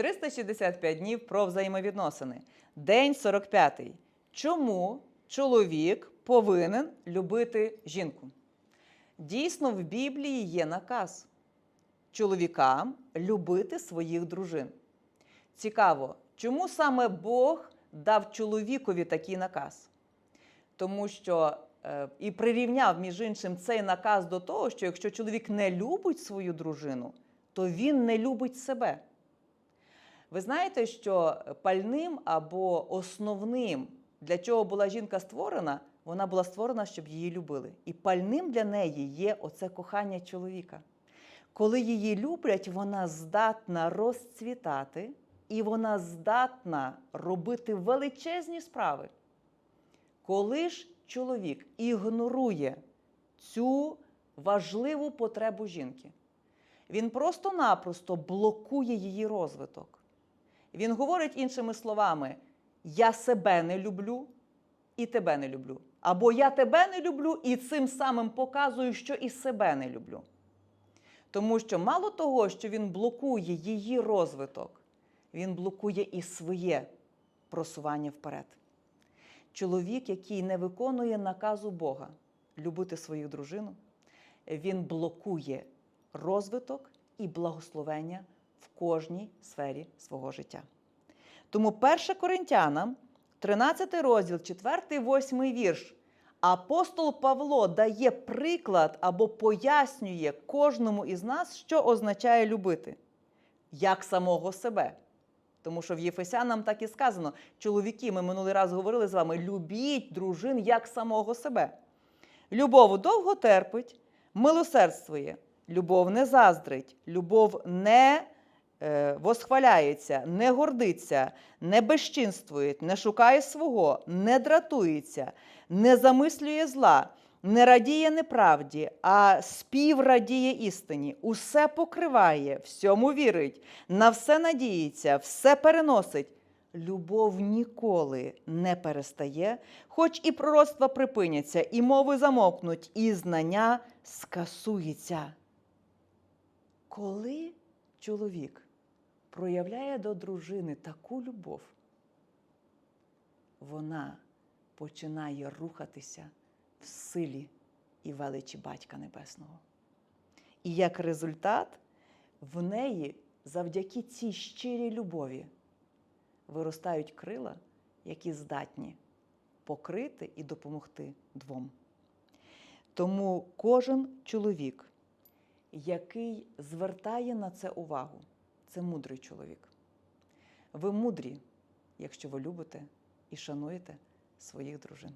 365 днів про взаємовідносини. День 45. Чому чоловік повинен любити жінку? Дійсно, в Біблії є наказ чоловікам любити своїх дружин. Цікаво, чому саме Бог дав чоловікові такий наказ? Тому що е, і прирівняв, між іншим, цей наказ до того, що якщо чоловік не любить свою дружину, то він не любить себе. Ви знаєте, що пальним або основним, для чого була жінка створена, вона була створена, щоб її любили. І пальним для неї є оце кохання чоловіка. Коли її люблять, вона здатна розцвітати і вона здатна робити величезні справи. Коли ж чоловік ігнорує цю важливу потребу жінки, він просто-напросто блокує її розвиток. Він говорить іншими словами: Я себе не люблю і тебе не люблю. Або я тебе не люблю і цим самим показую, що і себе не люблю. Тому що мало того, що він блокує її розвиток, він блокує і своє просування вперед. Чоловік, який не виконує наказу Бога любити свою дружину, він блокує розвиток і благословення в кожній сфері свого життя. Тому 1 Коринтянам, 13 розділ, 4-8 вірш. Апостол Павло дає приклад або пояснює кожному із нас, що означає любити, як самого себе. Тому що в Єфесянам так і сказано: чоловіки, ми минулий раз говорили з вами, любіть дружин як самого себе. Любов довго терпить, милосердствує, любов не заздрить, любов не восхваляється, не гордиться, не безчинствує, не шукає свого, не дратується, не замислює зла, не радіє неправді, а співрадіє істині, усе покриває, всьому вірить, на все надіється, все переносить. Любов ніколи не перестає, хоч і пророцтва припиняться, і мови замокнуть, і знання скасується. Коли чоловік проявляє до дружини таку любов, вона починає рухатися в силі і величі Батька Небесного. І як результат, в неї завдяки цій щирій любові виростають крила, які здатні покрити і допомогти двом. Тому кожен чоловік, який звертає на це увагу, це мудрий чоловік. Ви мудрі, якщо ви любите і шануєте своїх дружин.